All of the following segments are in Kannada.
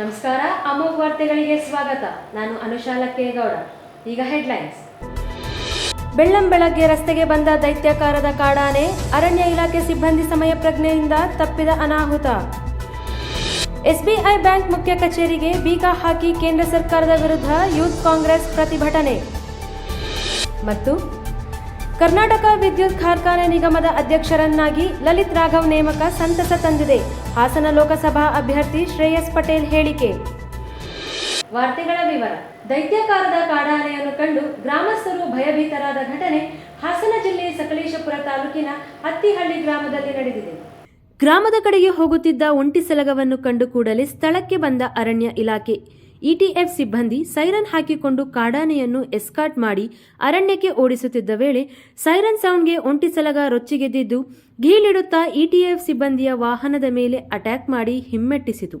ನಮಸ್ಕಾರ, ಅಮೋಘ ವಾರ್ತೆಗಳಿಗೆ ಸ್ವಾಗತ. ನಾನು ಅನುಶಾಲ ಕೇಗೌಡ ಈಗ ಹೆಡ್ಲೈನ್ಸ್. ಬೆಳ್ಳಂ ಬೆಳಗ್ಗೆ ರಸ್ತೆಗೆ ಬಂದ ದೈತ್ಯಾಕಾರದ ಕಾಡಾನೆ ಅರಣ್ಯ ಇಲಾಖೆ ಸಿಬ್ಬಂದಿ ಸಮಯ ಪ್ರಜ್ಞೆಯಿಂದ ತಪ್ಪಿದ ಅನಾಹುತ. ಎಸ್ಬಿಐ ಬ್ಯಾಂಕ್ ಮುಖ್ಯ ಕಚೇರಿಗೆ ಬೀಗ ಹಾಕಿ ಕೇಂದ್ರ ಸರ್ಕಾರದ ವಿರುದ್ಧ ಯೂತ್ ಕಾಂಗ್ರೆಸ್ ಪ್ರತಿಭಟನೆ. ಮತ್ತು ಕರ್ನಾಟಕ ವಿದ್ಯುತ್ ಕಾರ್ಖಾನೆ ನಿಗಮದ ಅಧ್ಯಕ್ಷರನ್ನಾಗಿ ಲಲಿತ್ ರಾಘವ್ ನೇಮಕ ಸಂತಸ ತಂದಿದೆ. ಹಾಸನ ಲೋಕಸಭಾ ಅಭ್ಯರ್ಥಿ ಶ್ರೇಯಸ್ ಪಟೇಲ್ ಹೇಳಿಕೆ. ವಾರ್ತೆಗಳ ವಿವರ. ದೈತ್ಯಾಕಾರದ ಕಾಡಾನೆಯನ್ನು ಕಂಡು ಗ್ರಾಮಸ್ಥರು ಭಯಭೀತರಾದ ಘಟನೆ ಹಾಸನ ಜಿಲ್ಲೆ ಸಕಲೇಶಪುರ ತಾಲೂಕಿನ ಅತ್ತಿಹಳ್ಳಿ ಗ್ರಾಮದಲ್ಲಿ ನಡೆದಿದೆ. ಗ್ರಾಮದ ಕಡೆಗೆ ಹೋಗುತ್ತಿದ್ದ ಒಂಟಿ ಸಲಗವನ್ನು ಕಂಡು ಕೂಡಲೇ ಸ್ಥಳಕ್ಕೆ ಬಂದ ಅರಣ್ಯ ಇಲಾಖೆ. ಇಟಿಎಫ್ ಸಿಬ್ಬಂದಿ ಸೈರನ್ ಹಾಕಿಕೊಂಡು ಕಾಡಾನೆಯನ್ನು ಎಸ್ಕಾಟ್ ಮಾಡಿ ಅರಣ್ಯಕ್ಕೆ ಓಡಿಸುತ್ತಿದ್ದ ವೇಳೆ ಸೈರನ್ ಸೌಂಡ್ಗೆ ಒಂಟಿ ಸಲಗ ರೊಚ್ಚಿಗೆದ್ದಿದ್ದು, ಗೀಳಿಡುತ್ತಾ ಇಟಿಎಫ್ ಸಿಬ್ಬಂದಿಯ ವಾಹನದ ಮೇಲೆ ಅಟ್ಯಾಕ್ ಮಾಡಿ ಹಿಮ್ಮೆಟ್ಟಿಸಿತು.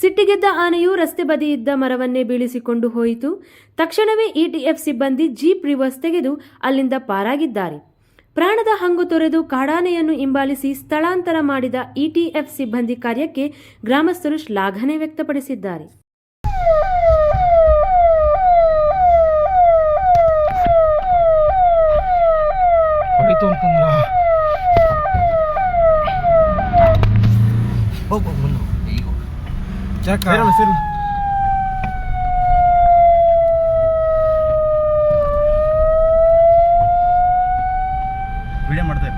ಸಿಟ್ಟಿಗೆದ್ದ ಆನೆಯು ರಸ್ತೆ ಬದಿಯಿದ್ದ ಮರವನ್ನೇ ಬೀಳಿಸಿಕೊಂಡು ಹೋಯಿತು. ತಕ್ಷಣವೇ ಇಟಿಎಫ್ ಸಿಬ್ಬಂದಿ ಜೀಪ್ ರಿವರ್ಸ್ ತೆಗೆದು ಅಲ್ಲಿಂದ ಪಾರಾಗಿದ್ದಾರೆ. ಪ್ರಾಣದ ಹಂಗು ತೊರೆದು ಕಾಡಾನೆಯನ್ನು ಹಿಂಬಾಲಿಸಿ ಸ್ಥಳಾಂತರ ಮಾಡಿದ ಇಟಿಎಫ್ ಸಿಬ್ಬಂದಿ ಕಾರ್ಯಕ್ಕೆ ಗ್ರಾಮಸ್ಥರು ಶ್ಲಾಘನೆ ವ್ಯಕ್ತಪಡಿಸಿದ್ದಾರೆ. ಹೊಡಿತು ಅನ್ಕಂದ್ರ ಹೋಗ್ ಹೋಗ್ ಬಂದು ಈಗ ಯಾಕ ವಿಡಿಯೋ ಮಾಡ್ತಾ ಇರಿ.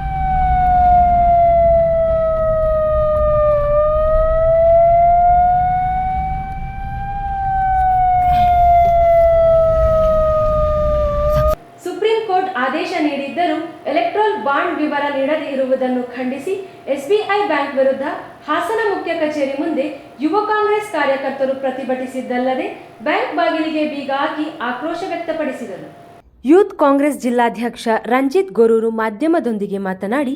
ಸುಪ್ರೀಂ ಕೋರ್ಟ್ ಆದೇಶ ನೀಡಿದ್ದರೂ ಎಲೆಕ್ಟ್ರೋಲ್ ಬಾಂಡ್ ನೀಡದೇ ಇರುವುದನ್ನು ಖಂಡಿಸಿ ಎಸ್ಬಿಐ ಬ್ಯಾಂಕ್ ವಿರುದ್ಧ ಹಾಸನ ಮುಖ್ಯ ಕಚೇರಿ ಮುಂದೆ ಯುವ ಕಾಂಗ್ರೆಸ್ ಕಾರ್ಯಕರ್ತರು ಪ್ರತಿಭಟಿಸಿದ್ದಲ್ಲದೆ ಬ್ಯಾಂಕ್ ಬಾಗಿಲಿಗೆ ಬೀಗ ಹಾಕಿ ಆಕ್ರೋಶ ವ್ಯಕ್ತಪಡಿಸಿದರು. ಯೂತ್ ಕಾಂಗ್ರೆಸ್ ಜಿಲ್ಲಾಧ್ಯಕ್ಷ ರಂಜಿತ್ ಗೊರೂರು ಮಾಧ್ಯಮದೊಂದಿಗೆ ಮಾತನಾಡಿ,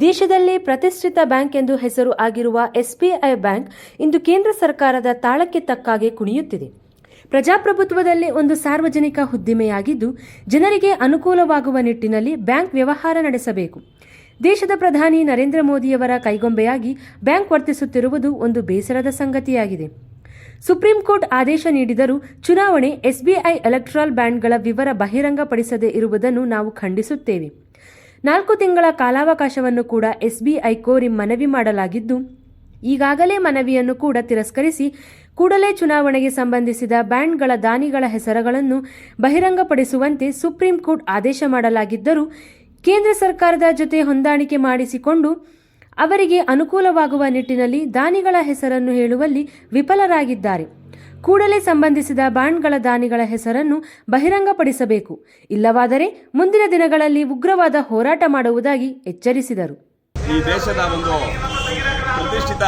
ದೇಶದಲ್ಲೇ ಪ್ರತಿಷ್ಠಿತ ಬ್ಯಾಂಕ್ ಎಂದು ಹೆಸರು ಆಗಿರುವ ಎಸ್ಬಿಐ ಬ್ಯಾಂಕ್ ಇಂದು ಕೇಂದ್ರ ಸರ್ಕಾರದ ತಾಳಕ್ಕೆ ತಕ್ಕಾಗೆ ಕುಣಿಯುತ್ತಿದೆ. ಪ್ರಜಾಪ್ರಭುತ್ವದಲ್ಲಿ ಒಂದು ಸಾರ್ವಜನಿಕ ಹುದ್ದಿಮೆಯಾಗಿದ್ದು, ಜನರಿಗೆ ಅನುಕೂಲವಾಗುವ ನಿಟ್ಟಿನಲ್ಲಿ ಬ್ಯಾಂಕ್ ವ್ಯವಹಾರ ನಡೆಸಬೇಕು. ದೇಶದ ಪ್ರಧಾನಿ ನರೇಂದ್ರ ಮೋದಿಯವರ ಕೈಗೊಂಬೆಯಾಗಿ ಬ್ಯಾಂಕ್ ವರ್ತಿಸುತ್ತಿರುವುದು ಒಂದು ಬೇಸರದ ಸಂಗತಿಯಾಗಿದೆ. ಸುಪ್ರೀಂ ಕೋರ್ಟ್ ಆದೇಶ ನೀಡಿದರೂ ಚುನಾವಣೆ ಎಸ್ಬಿಐ ಎಲೆಕ್ಟ್ರಾಲ್ ಬ್ಯಾಂಡ್ಗಳ ವಿವರ ಬಹಿರಂಗಪಡಿಸದೇ ಇರುವುದನ್ನು ನಾವು ಖಂಡಿಸುತ್ತೇವೆ. ನಾಲ್ಕು ತಿಂಗಳ ಕಾಲಾವಕಾಶವನ್ನು ಕೂಡ ಎಸ್ಬಿಐ ಕೋರಿ ಮನವಿ ಮಾಡಲಾಗಿದ್ದು, ಈಗಾಗಲೇ ಮನವಿಯನ್ನು ಕೂಡ ತಿರಸ್ಕರಿಸಿ ಕೂಡಲೇ ಚುನಾವಣೆಗೆ ಸಂಬಂಧಿಸಿದ ಬ್ಯಾಂಡ್ಗಳ ದಾನಿಗಳ ಹೆಸರುಗಳನ್ನು ಬಹಿರಂಗಪಡಿಸುವಂತೆ ಸುಪ್ರೀಂ ಕೋರ್ಟ್ ಆದೇಶ ಮಾಡಲಾಗಿದ್ದರೂ ಕೇಂದ್ರ ಸರ್ಕಾರದ ಜೊತೆ ಹೊಂದಾಣಿಕೆ ಮಾಡಿಸಿಕೊಂಡು ಅವರಿಗೆ ಅನುಕೂಲವಾಗುವ ನಿಟ್ಟಿನಲ್ಲಿ ದಾನಿಗಳ ಹೆಸರನ್ನು ಹೇಳುವಲ್ಲಿ ವಿಫಲರಾಗಿದ್ದಾರೆ. ಕೂಡಲೇ ಸಂಬಂಧಿಸಿದ ಬಾಂಡ್ಗಳ ದಾನಿಗಳ ಹೆಸರನ್ನು ಬಹಿರಂಗಪಡಿಸಬೇಕು. ಇಲ್ಲವಾದರೆ ಮುಂದಿನ ದಿನಗಳಲ್ಲಿ ಉಗ್ರವಾದ ಹೋರಾಟ ಮಾಡುವುದಾಗಿ ಎಚ್ಚರಿಸಿದರು. ಈ ದೇಶದ ಒಂದು ಪ್ರತಿಷ್ಠಿತ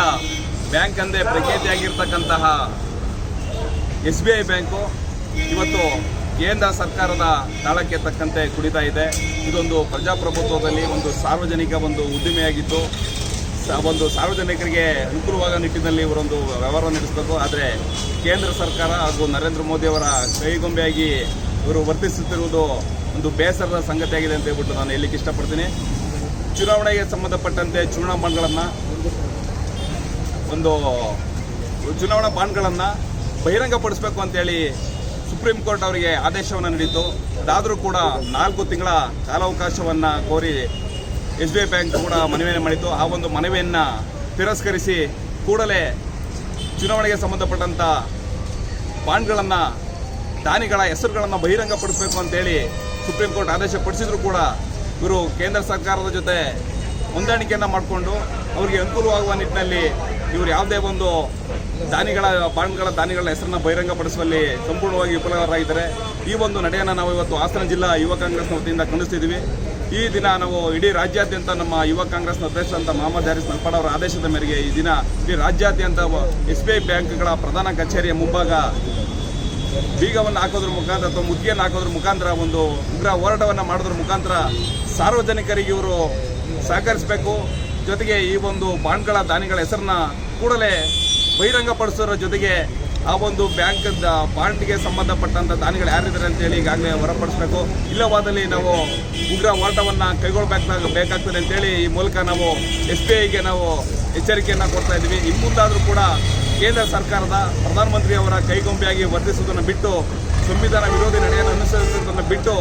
ಬ್ಯಾಂಕ್ ಅಂದೇ ಪ್ರಖ್ಯಾತಿಯಾಗಿರ್ತಕ್ಕಂತಹ ಎಸ್ ಬಿ ಐ ಬ್ಯಾಂಕು ಇವತ್ತು ಕೇಂದ್ರ ಸರ್ಕಾರದ ತಾಳಕ್ಕೆ ತಕ್ಕಂತೆ ಕುಡಿತಾ ಇದೆ. ಇದೊಂದು ಪ್ರಜಾಪ್ರಭುತ್ವದಲ್ಲಿ ಒಂದು ಸಾರ್ವಜನಿಕ ಒಂದು ಉದ್ದಿಮೆಯಾಗಿದ್ದು ಸ- ಒಂದು ಸಾರ್ವಜನಿಕರಿಗೆ ಅನುಕೂಲವಾದ ನಿಟ್ಟಿನಲ್ಲಿ ಇವರೊಂದು ವ್ಯವಹಾರ ನಡೆಸಬೇಕು. ಆದರೆ ಕೇಂದ್ರ ಸರ್ಕಾರ ಹಾಗೂ ನರೇಂದ್ರ ಮೋದಿಯವರ ಕೈಗೊಂಬೆಯಾಗಿ ಇವರು ವರ್ತಿಸುತ್ತಿರುವುದು ಒಂದು ಬೇಸರದ ಸಂಗತಿಯಾಗಿದೆ ಅಂತ ಹೇಳ್ಬಿಟ್ಟು ನಾನು ಹೇಳಲಿಕ್ಕೆ ಇಷ್ಟಪಡ್ತೀನಿ. ಚುನಾವಣೆಗೆ ಸಂಬಂಧಪಟ್ಟಂತೆ ಚುನಾವಣಾ ಬಾಂಡ್ಗಳನ್ನು ಒಂದು ಚುನಾವಣಾ ಬಾಂಡ್ಗಳನ್ನು ಬಹಿರಂಗಪಡಿಸಬೇಕು ಅಂತೇಳಿ ಸುಪ್ರೀಂ ಕೋರ್ಟ್ ಅವರಿಗೆ ಆದೇಶವನ್ನು ನೀಡಿತ್ತು. ಅದಾದರೂ ಕೂಡ ನಾಲ್ಕು ತಿಂಗಳ ಕಾಲಾವಕಾಶವನ್ನು ಕೋರಿ ಎಸ್ ಬಿ ಐ ಬ್ಯಾಂಕ್ ಕೂಡ ಮನವಿಯನ್ನು ಮಾಡಿತ್ತು. ಆ ಒಂದು ಮನವಿಯನ್ನು ತಿರಸ್ಕರಿಸಿ ಕೂಡಲೇ ಚುನಾವಣೆಗೆ ಸಂಬಂಧಪಟ್ಟಂಥ ಬಾಂಡ್ಗಳನ್ನು, ದಾನಿಗಳ ಹೆಸರುಗಳನ್ನು ಬಹಿರಂಗಪಡಿಸಬೇಕು ಅಂತೇಳಿ ಸುಪ್ರೀಂ ಕೋರ್ಟ್ ಆದೇಶ ಪಡಿಸಿದ್ರು ಕೂಡ ಇವರು ಕೇಂದ್ರ ಸರ್ಕಾರದ ಜೊತೆ ಹೊಂದಾಣಿಕೆಯನ್ನು ಮಾಡಿಕೊಂಡು ಅವರಿಗೆ ಅನುಕೂಲವಾಗುವ ನಿಟ್ಟಿನಲ್ಲಿ ಇವರು ಯಾವುದೇ ಒಂದು ದಾನಿಗಳ, ಬಾಂಡ್ಗಳ ದಾನಿಗಳ ಹೆಸರನ್ನು ಬಹಿರಂಗಪಡಿಸುವಲ್ಲಿ ಸಂಪೂರ್ಣವಾಗಿ ವಿಫಲರಾಗಿದ್ದಾರೆ. ಈ ಒಂದು ನಡೆಯನ್ನು ನಾವು ಇವತ್ತು ಹಾಸನ ಜಿಲ್ಲಾ ಯುವ ಕಾಂಗ್ರೆಸ್ನ ವತಿಯಿಂದ ಖಂಡಿಸ್ತಿದ್ದೀವಿ ಈ ದಿನ ನಾವು ಇಡೀ ರಾಜ್ಯಾದ್ಯಂತ ನಮ್ಮ ಯುವ ಕಾಂಗ್ರೆಸ್ನ ಅಧ್ಯಕ್ಷರಂತ ಮಹಮ್ಮದ್ ಹರೀಸ್ ನಲ್ಪಾಡ್ ಅವರ ಆದೇಶದ ಮೇರೆಗೆ ಈ ದಿನ ಇಡೀ ರಾಜ್ಯಾದ್ಯಂತ ಎಸ್ ಬಿ ಐ ಬ್ಯಾಂಕ್ಗಳ ಪ್ರಧಾನ ಕಚೇರಿಯ ಮುಂಭಾಗ ಬೀಗವನ್ನು ಹಾಕೋದ್ರ ಮುಖಾಂತರ ಅಥವಾ ಮುತ್ತಿಗೆಯನ್ನು ಹಾಕೋದ್ರ ಮುಖಾಂತರ ಒಂದು ಉಗ್ರ ಹೋರಾಟವನ್ನು ಮಾಡೋದ್ರ ಮುಖಾಂತರ ಸಾರ್ವಜನಿಕರಿಗೆ ಇವರು ಸಹಕರಿಸಬೇಕು. ಜೊತೆಗೆ ಈ ಒಂದು ಬಾಂಡ್ಗಳ ದಾನಿಗಳ ಹೆಸರನ್ನ ಕೂಡಲೇ ಬಹಿರಂಗಪಡಿಸೋರ ಜೊತೆಗೆ ಆ ಒಂದು ಬ್ಯಾಂಕ್ ಬಾಂಡ್ಗೆ ಸಂಬಂಧಪಟ್ಟಂಥ ದಾನಿಗಳು ಯಾರಿದ್ದಾರೆ ಅಂತೇಳಿ ಈಗಾಗಲೇ ಹೊರಪಡಿಸ್ಬೇಕು. ಇಲ್ಲವಾದಲ್ಲಿ ನಾವು ಉಗ್ರ ಹೋರಾಟವನ್ನು ಕೈಗೊಳ್ಳಬೇಕಾಗ ಬೇಕಾಗ್ತದೆ ಅಂತೇಳಿ ಈ ಮೂಲಕ ನಾವು ಎಸ್ ಬಿ ಐಗೆ ನಾವು ಎಚ್ಚರಿಕೆಯನ್ನು ಕೊಡ್ತಾ ಇದ್ದೀವಿ. ಇನ್ನು ಮುಂದಾದರೂ ಕೂಡ ಕೇಂದ್ರ ಸರ್ಕಾರದ ಪ್ರಧಾನಮಂತ್ರಿಯವರ ಕೈಗೊಂಬೆಯಾಗಿ ವರ್ತಿಸುವುದನ್ನು ಬಿಟ್ಟು, ಸಂವಿಧಾನ ವಿರೋಧಿ ನಡೆಯನ್ನು ಅನುಸರಿಸುವುದನ್ನು ಬಿಟ್ಟು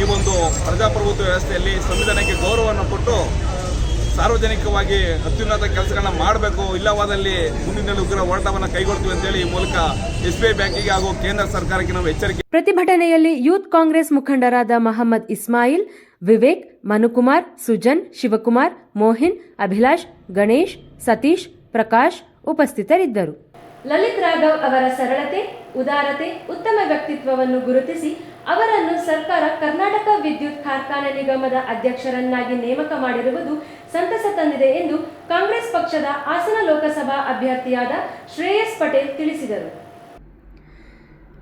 ಈ ಒಂದು ಪ್ರಜಾಪ್ರಭುತ್ವ ವ್ಯವಸ್ಥೆಯಲ್ಲಿ ಸಂವಿಧಾನಕ್ಕೆ ಗೌರವವನ್ನು ಕೊಟ್ಟು ಸಾರ್ವಜನಿಕವಾಗಿ ಅತ್ಯುನ್ನತ ಕೆಲಸಗಳನ್ನ ಮಾಡಬೇಕು, ಇಲ್ಲವಾದಲ್ಲಿ ಮುಂದಿನ ಉಗ್ರ ಹೋರಾಟವನ್ನು ಕೈಗೊಳ್ತೀವಿ ಅಂತೇಳಿ ಈ ಮೂಲಕ ಎಸ್ ಬಿ ಐ ಬ್ಯಾಂಕಿಗೆ ಹಾಗೂ ಕೇಂದ್ರ ಸರ್ಕಾರಕ್ಕೆ ನಾವು ಎಚ್ಚರಿಕೆ ಪ್ರತಿಭಟನೆಯಲ್ಲಿ ಯೂತ್ ಕಾಂಗ್ರೆಸ್ ಮುಖಂಡರಾದ ಮಹಮ್ಮದ್ ಇಸ್ಮಾಯಿಲ್, ವಿವೇಕ್, ಮನುಕುಮಾರ್, ಸುಜನ್, ಶಿವಕುಮಾರ್, ಮೋಹಿನ್, ಅಭಿಲಾಷ್, ಗಣೇಶ್, ಸತೀಶ್, ಪ್ರಕಾಶ್ ಉಪಸ್ಥಿತರಿದ್ದರು. ಲಲಿತ್ ರಾಘವ್ ಅವರ ಸರಳತೆ, ಉದಾರತೆ, ಉತ್ತಮ ವ್ಯಕ್ತಿತ್ವವನ್ನು ಗುರುತಿಸಿ ಅವರನ್ನು ಸರ್ಕಾರ ಕರ್ನಾಟಕ ವಿದ್ಯುತ್ ಕಾರ್ಖಾನೆ ನಿಗಮದ ಅಧ್ಯಕ್ಷರನ್ನಾಗಿ ನೇಮಕ ಮಾಡಿರುವುದು ಸಂತಸ ತಂದಿದೆ ಎಂದು ಕಾಂಗ್ರೆಸ್ ಪಕ್ಷದ ಹಾಸನ ಲೋಕಸಭಾ ಅಭ್ಯರ್ಥಿಯಾದ ಶ್ರೇಯಸ್ ಪಟೇಲ್ ತಿಳಿಸಿದರು.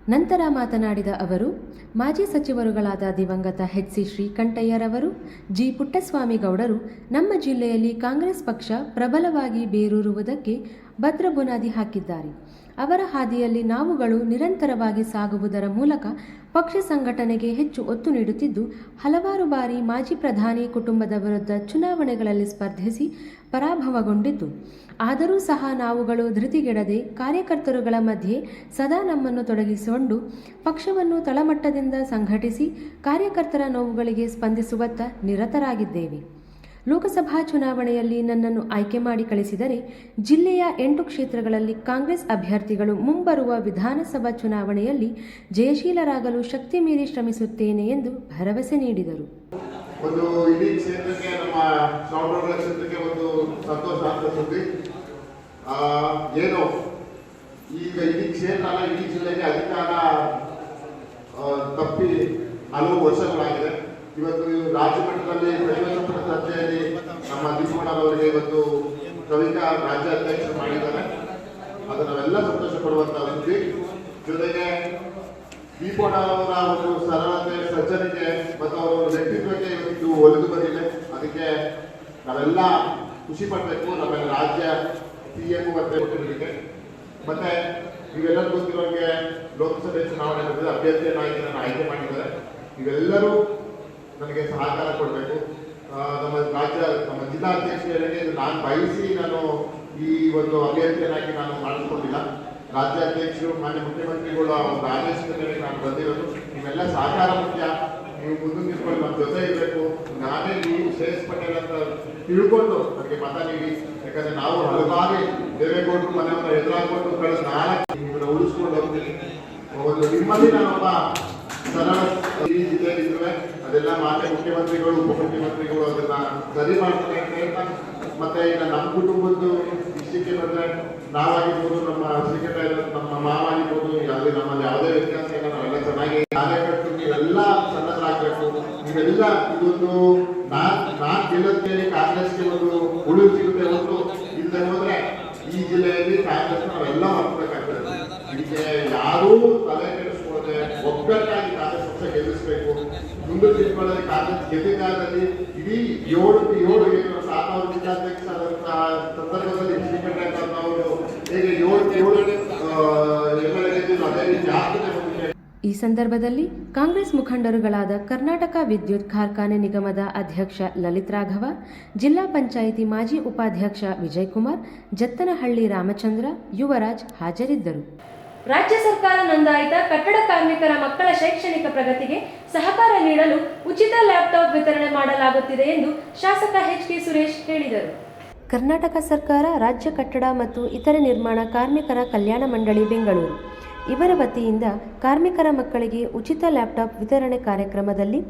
ನಂತರ ಮಾತನಾಡಿದ ಅವರು, ಮಾಜಿ ಸಚಿವರುಗಳಾದ ದಿವಂಗತ ಎಚ್ ಸಿ ಶ್ರೀಕಂಠಯ್ಯರವರು, ಜಿ ಪುಟ್ಟಸ್ವಾಮಿ ಗೌಡರು ನಮ್ಮ ಜಿಲ್ಲೆಯಲ್ಲಿ ಕಾಂಗ್ರೆಸ್ ಪಕ್ಷ ಪ್ರಬಲವಾಗಿ ಬೇರೂರುವುದಕ್ಕೆ ಭದ್ರ ಬುನಾದಿ ಹಾಕಿದ್ದಾರೆ. ಅವರ ಹಾದಿಯಲ್ಲಿ ನಾವುಗಳು ನಿರಂತರವಾಗಿ ಸಾಗುವುದರ ಮೂಲಕ ಪಕ್ಷ ಸಂಘಟನೆಗೆ ಹೆಚ್ಚು ಒತ್ತು ನೀಡುತ್ತಿದ್ದು, ಹಲವಾರು ಬಾರಿ ಮಾಜಿ ಪ್ರಧಾನಿ ಕುಟುಂಬದ ವಿರುದ್ಧ ಚುನಾವಣೆಗಳಲ್ಲಿ ಸ್ಪರ್ಧಿಸಿ ಪರಾಭವಗೊಂಡಿತು ಆದರೂ ಸಹ ನಾವುಗಳು ಧೃತಿಗೆಡದೆ ಕಾರ್ಯಕರ್ತರುಗಳ ಮಧ್ಯೆ ಸದಾ ನಮ್ಮನ್ನು ತೊಡಗಿಸಿಕೊಂಡು ಪಕ್ಷವನ್ನು ತಳಮಟ್ಟದಿಂದ ಸಂಘಟಿಸಿ ಕಾರ್ಯಕರ್ತರ ನೋವುಗಳಿಗೆ ಸ್ಪಂದಿಸುವತ್ತ ನಿರತರಾಗಿದ್ದೇವೆ. ಲೋಕಸಭಾ ಚುನಾವಣೆಯಲ್ಲಿ ನನ್ನನ್ನು ಆಯ್ಕೆ ಮಾಡಿ ಕಳಿಸಿದರೆ ಜಿಲ್ಲೆಯ ಎಂಟು ಕ್ಷೇತ್ರಗಳಲ್ಲಿ ಕಾಂಗ್ರೆಸ್ ಅಭ್ಯರ್ಥಿಗಳು ಮುಂಬರುವ ವಿಧಾನಸಭಾ ಚುನಾವಣೆಯಲ್ಲಿ ಜಯಶೀಲರಾಗಲು ಶಕ್ತಿ ಮೀರಿ ಶ್ರಮಿಸುತ್ತೇನೆ ಎಂದು ಭರವಸೆ ನೀಡಿದರು. ಒಂದು ಇಡೀ ಕ್ಷೇತ್ರಕ್ಕೆ ನಮ್ಮ ಚಾಮರಾಜನಗರ ಕ್ಷೇತ್ರಕ್ಕೆ ಒಂದು ಸಂತೋಷ ಅಂತ ಸುದ್ದಿ. ಆ, ಏನು? ಈಗ ಇಡೀ ಕ್ಷೇತ್ರ ಇಡೀ ಜಿಲ್ಲೆಗೆ ಅಧಿಕಾರ ತಪ್ಪಿ ಹಲವು ವರ್ಷಗಳಾಗಿದೆ. ಇವತ್ತು ರಾಜ್ಯ ಮಟ್ಟದಲ್ಲಿ ನಮ್ಮ ದೀಪಣ್ಣವರಿಗೆ ಇವತ್ತು ಕವಿತಾ ರಾಜ್ಯಾಧ್ಯಕ್ಷ ಮಾಡಿದ್ದಾರೆ. ಅದು ನಾವೆಲ್ಲ ಸಂತೋಷ ಪಡುವಂತ ಸುದ್ದಿ ಜೊತೆಗೆ ದೀಪೋಣವರ ಒಂದು ಸರಳತೆ, ಸಜ್ಜನಿಕೆ ಮತ್ತು ಅವರ ಒಂದು ವ್ಯಕ್ತಿತ್ವಕ್ಕೆ ಇವತ್ತು ಒಲಿದು ಬಂದಿದೆ. ಅದಕ್ಕೆ ನಾವೆಲ್ಲ ಖುಷಿ ಪಡಬೇಕು. ನಮ್ಮ ರಾಜ್ಯ ಸಿ ಎಂ ಮತ್ತೆ ಮತ್ತೆ ನೀವೆಲ್ಲರೂ ಗೊತ್ತಿರೋಂಗೆ ಲೋಕಸಭೆ ಚುನಾವಣೆ ಅಭ್ಯರ್ಥಿಯನ್ನಾಗಿ ನನ್ನ ಆಯ್ಕೆ ಮಾಡಿದ್ದಾರೆ. ನೀವೆಲ್ಲರೂ ನನಗೆ ಸಹಕಾರ ಕೊಡಬೇಕು. ನಮ್ಮ ರಾಜ್ಯ, ನಮ್ಮ ಜಿಲ್ಲಾಧ್ಯಕ್ಷರಿಗೆ ಇದು ನಾನು ಬಯಸಿ ನಾನು ಈ ಒಂದು ಅಭ್ಯರ್ಥಿಯನ್ನಾಗಿ ನಾನು ಮಾಡಿಸ್ಕೊಂಡಿಲ್ಲ. ರಾಜ್ಯಾಧ್ಯಕ್ಷರು, ಮಾನ್ಯ ಮುಖ್ಯಮಂತ್ರಿಗಳು, ಆ ಒಂದು ಆದೇಶದ ಮೇಲೆ ನಾನು ಬಂದಿರೋದು. ನಿಮ್ಮೆಲ್ಲ ಸಹಕಾರ ಮುಖ್ಯ. ನೀವು ಮುಂದೆ ನಿಂತ್ಕೊಂಡು ನಮ್ಮ ಜೊತೆ ಇರಬೇಕು. ನಾನೇ ನೀವು ಶ್ರೇಯಸ್ ಪಟೇಲ್ ಅಂತ ತಿಳ್ಕೊಂಡು ನನಗೆ ಮತ ನೀಡಿ. ಯಾಕಂದ್ರೆ ನಾವು ಹಲವಾರು ದೇವೇಗೌಡರು ಮನೆಯವರ ಎದುರಾಗ್ಕೊಂಡು ಕಳೆದ ನಾಲ್ಕು ನಿಮ್ಮನ್ನ ಉಳಿಸ್ಕೊಂಡು ಹೋಗ್ತೀನಿ ಒಂದು ನಿಮ್ಮಲ್ಲಿ ನಾನೊಬ್ಬ ಸರಳ ಈ ಜಿಲ್ಲೆಯಲ್ಲಿ ಇದ್ರೆ ಅದೆಲ್ಲ ಮಾನ್ಯ ಮುಖ್ಯಮಂತ್ರಿಗಳು, ಉಪಮುಖ್ಯಮಂತ್ರಿಗಳು ಅದನ್ನ ಸರಿ ಮಾಡ್ತಾರೆ ಮತ್ತೆ ಈಗ ನಮ್ಮ ಕುಟುಂಬದ್ದು ಇಷ್ಟಕ್ಕೆ ಬಂದ್ರೆ ನಾವಾಗಿರ್ಬೋದು ನಮ್ಮ ಸೆಕ್ರೆಟರಿ ನಮ್ಮ ಮಾವ ಆಗಿರ್ಬೋದು ಯಾವುದೇ ನಮ್ಮಲ್ಲಿ ಯಾವುದೇ ವ್ಯತ್ಯಾಸ ಇಲ್ಲ, ನಾವೆಲ್ಲ ಚೆನ್ನಾಗಿ ಕಾರ್ಯಕರ್ತರು ನೀವೆಲ್ಲ ಸಣ್ಣದಾಗಬೇಕು ನೀವೆಲ್ಲ ಇದೊಂದು ನಾನ್ ನಾ ಗೆಲ್ಲಕ್ಕೆ ಕಾಂಗ್ರೆಸ್ಗೆ ಒಂದು ಉಳಿವು ಸಿಗುತ್ತೆ ಒಂದು ಇಲ್ಲದೆ ಹೋದ್ರೆ ಈ ಜಿಲ್ಲೆಯಲ್ಲಿ ಕಾಂಗ್ರೆಸ್ ನಾವೆಲ್ಲ ಮಾಡ್ಬೇಕಾಗ್ತದೆ ಇದಕ್ಕೆ ಯಾರೂ ತಲೆ ಕೆಡಿಸ್ಕೊಳ್ಳದೆ ಒಗ್ಗಟ್ಟಾಗಿ ಕಾಂಗ್ರೆಸ್ ಪಕ್ಷ ಗೆಲ್ಲಿಸಬೇಕು ಮುಂದೆ ತಿಳ್ಕೊಳ್ಳೋದು ಕಾಂಗ್ರೆಸ್ ಗೆದ್ದಿದ್ದಾದಲ್ಲಿ ಇಡೀ ಏಳು ಏಳು ಏನು ಸಾತಾವರು ಜಿಲ್ಲಾಧ್ಯಕ್ಷ ಆದಂತಹ ಸಂದರ್ಭದಲ್ಲಿ ಅವರು ಹೇಗೆ ಏಳು ಏಳು ಎ ಅದೇ ರೀತಿ ಆಗ್ತದೆ ಈ ಸಂದರ್ಭದಲ್ಲಿ ಕಾಂಗ್ರೆಸ್ ಮುಖಂಡರುಗಳಾದ ಕರ್ನಾಟಕ ವಿದ್ಯುತ್ ಕಾರ್ಖಾನೆ ನಿಗಮದ ಅಧ್ಯಕ್ಷ ಲಲಿತ್ ರಾಘವ, ಜಿಲ್ಲಾ ಪಂಚಾಯಿತಿ ಮಾಜಿ ಉಪಾಧ್ಯಕ್ಷ ವಿಜಯಕುಮಾರ್ ಜತ್ತನಹಳ್ಳಿ ರಾಮಚಂದ್ರ, ಯುವರಾಜ್ ಹಾಜರಿದ್ದರು. ರಾಜ್ಯ ಸರ್ಕಾರ ನೋಂದಾಯಿತ ಕಟ್ಟಡ ಕಾರ್ಮಿಕರ ಮಕ್ಕಳ ಶೈಕ್ಷಣಿಕ ಪ್ರಗತಿಗೆ ಸಹಕಾರ ನೀಡಲು ಉಚಿತ ಲ್ಯಾಪ್ಟಾಪ್ ವಿತರಣೆ ಮಾಡಲಾಗುತ್ತಿದೆ ಎಂದು ಶಾಸಕ ಎಚ್ ಕೆ ಸುರೇಶ್ ಹೇಳಿದರು. ಕರ್ನಾಟಕ ಸರ್ಕಾರ ರಾಜ್ಯ ಕಟ್ಟಡ ಮತ್ತು ಇತರೆ ನಿರ್ಮಾಣ ಕಾರ್ಮಿಕರ ಕಲ್ಯಾಣ ಮಂಡಳಿ ಬೆಂಗಳೂರು. ಇವರ ವತಿಯಿಂದ ಕಾರ್ಮಿಕರ ಮಕ್ಕಳಿಗೆ ಉಚಿತ ಲ್ಯಾಪ್ಟಾಪ್ ವಿತರಣೆ ಕಾರ್ಯಕ್ರಮದಲ್ಲಿ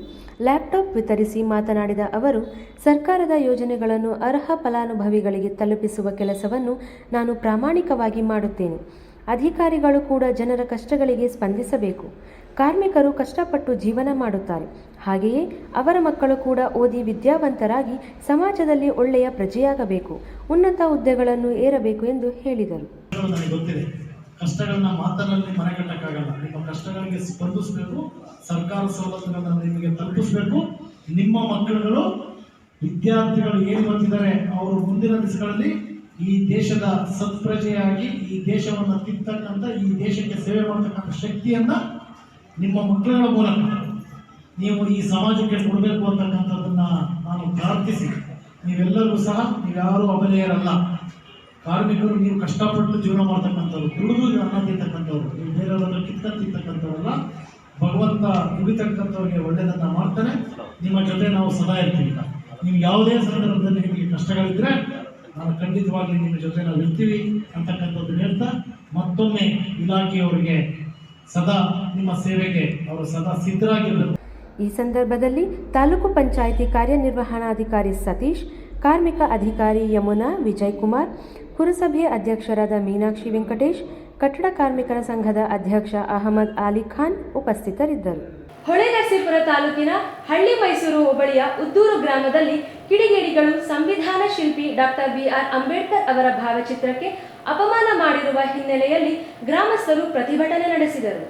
ಲ್ಯಾಪ್ಟಾಪ್ ವಿತರಿಸಿ ಮಾತನಾಡಿದ ಅವರು, ಸರ್ಕಾರದ ಯೋಜನೆಗಳನ್ನು ಅರ್ಹ ಫಲಾನುಭವಿಗಳಿಗೆ ತಲುಪಿಸುವ ಕೆಲಸವನ್ನು ನಾನು ಪ್ರಾಮಾಣಿಕವಾಗಿ ಮಾಡುತ್ತೇನೆ. ಅಧಿಕಾರಿಗಳು ಕೂಡ ಜನರ ಕಷ್ಟಗಳಿಗೆ ಸ್ಪಂದಿಸಬೇಕು. ಕಾರ್ಮಿಕರು ಕಷ್ಟಪಟ್ಟು ಜೀವನ ಮಾಡುತ್ತಾರೆ. ಹಾಗೆಯೇ ಅವರ ಮಕ್ಕಳು ಕೂಡ ಓದಿ ವಿದ್ಯಾವಂತರಾಗಿ ಸಮಾಜದಲ್ಲಿ ಒಳ್ಳೆಯ ಪ್ರಜೆಯಾಗಬೇಕು. ಉನ್ನತ ಹುದ್ದೆಗಳನ್ನು ಏರಬೇಕು ಎಂದು ಹೇಳಿದರು. ಕಷ್ಟಗಳನ್ನ ಮಾತನಲ್ಲಿ ಮನೆ ಕಟ್ಟಕ್ಕಾಗಲ್ಲ ನಿಮ್ಮ ಕಷ್ಟಗಳಿಗೆ ಸ್ಪಂದಿಸಬೇಕು, ಸರ್ಕಾರ ಸವಲತ್ತುಗಳನ್ನ ನಿಮಗೆ ತಲುಪಿಸಬೇಕು. ನಿಮ್ಮ ಮಕ್ಕಳುಗಳು ವಿದ್ಯಾರ್ಥಿಗಳು ಏನು ಬಂದಿದ್ದಾರೆ, ಅವರು ಮುಂದಿನ ದಿವಸಗಳಲ್ಲಿ ಈ ದೇಶದ ಸತ್ಪ್ರಜೆಯಾಗಿ, ಈ ದೇಶವನ್ನು ತಿಂತಕ್ಕಂಥ ಈ ದೇಶಕ್ಕೆ ಸೇವೆ ಮಾಡತಕ್ಕಂಥ ಶಕ್ತಿಯನ್ನ ನಿಮ್ಮ ಮಕ್ಕಳ ಮೂಲಕ ನೀವು ಈ ಸಮಾಜಕ್ಕೆ ಕೊಡಬೇಕು ಅಂತಕ್ಕಂಥದ್ದನ್ನ ನಾನು ಪ್ರಾರ್ಥಿಸಿ. ನೀವೆಲ್ಲರೂ ಸಹ, ನೀವ್ಯಾರೂ ಅಬಲೆಯರಲ್ಲ ಕಾರ್ಮಿಕರು ನೀವು ಕಷ್ಟಪಟ್ಟು ಜೀವನ ಮಾಡ್ತಕ್ಕಂಥವ್ರು, ದುಡಿದು ಅನ್ನ ತಿಂತಕ್ಕಂಥವ್ರು, ನೀವು ಬೇರೆಯವರನ್ನು ಕಿತ್ಕೊಂಡು ತಿಂತಕ್ಕಂಥವ್ರಲ್ಲ, ಭಗವಂತ ದುಡಿತಕ್ಕಂಥವ್ರಿಗೆ ಒಳ್ಳೆಯದನ್ನ ಮಾಡ್ತಾನೆ. ನಿಮ್ಮ ಜೊತೆ ನಾವು ಸದಾ ಇರ್ತೀವಿ. ನೀವು ಯಾವುದೇ ಸಂದರ್ಭದಲ್ಲಿ ನಿಮಗೆ ಕಷ್ಟಗಳಿದ್ರೆ ನಾವು ಖಂಡಿತವಾಗಿ ನಿಮ್ಮ ಜೊತೆ ನಾವು ಇರ್ತೀವಿ ಅಂತಕ್ಕಂಥದ್ದು ಹೇಳ್ತಾ ಮತ್ತೊಮ್ಮೆ ಇಲಾಖೆಯವರಿಗೆ ಸದಾ ನಿಮ್ಮ ಸೇವೆಗೆ ಅವರು ಸದಾ ಸಿದ್ಧರಾಗಿರಬೇಕು. ಈ ಸಂದರ್ಭದಲ್ಲಿ ತಾಲೂಕು ಪಂಚಾಯಿತಿ ಕಾರ್ಯನಿರ್ವಹಣಾಧಿಕಾರಿ ಸತೀಶ್, ಕಾರ್ಮಿಕ ಅಧಿಕಾರಿ ಯಮುನಾ ವಿಜಯ್ ಕುಮಾರ್ ಪುರಸಭೆ ಅಧ್ಯಕ್ಷರಾದ ಮೀನಾಕ್ಷಿ ವೆಂಕಟೇಶ್, ಕಟ್ಟಡ ಕಾರ್ಮಿಕರ ಸಂಘದ ಅಧ್ಯಕ್ಷ ಅಹಮದ್ ಆಲಿ ಖಾನ್ ಉಪಸ್ಥಿತರಿದ್ದರು. ಹೊಳೆನರಸೀಪುರ ತಾಲೂಕಿನ ಹಳ್ಳಿ ಮೈಸೂರು ಹೋಬಳಿಯ ಉದ್ದೂರು ಗ್ರಾಮದಲ್ಲಿ ಕಿಡಿಗೇಡಿಗಳು ಸಂವಿಧಾನ ಶಿಲ್ಪಿ ಡಾಕ್ಟರ್ ಬಿಆರ್ ಅಂಬೇಡ್ಕರ್ ಅವರ ಭಾವಚಿತ್ರಕ್ಕೆ ಅಪಮಾನ ಮಾಡಿರುವ ಹಿನ್ನೆಲೆಯಲ್ಲಿ ಗ್ರಾಮಸ್ಥರು ಪ್ರತಿಭಟನೆ ನಡೆಸಿದರು.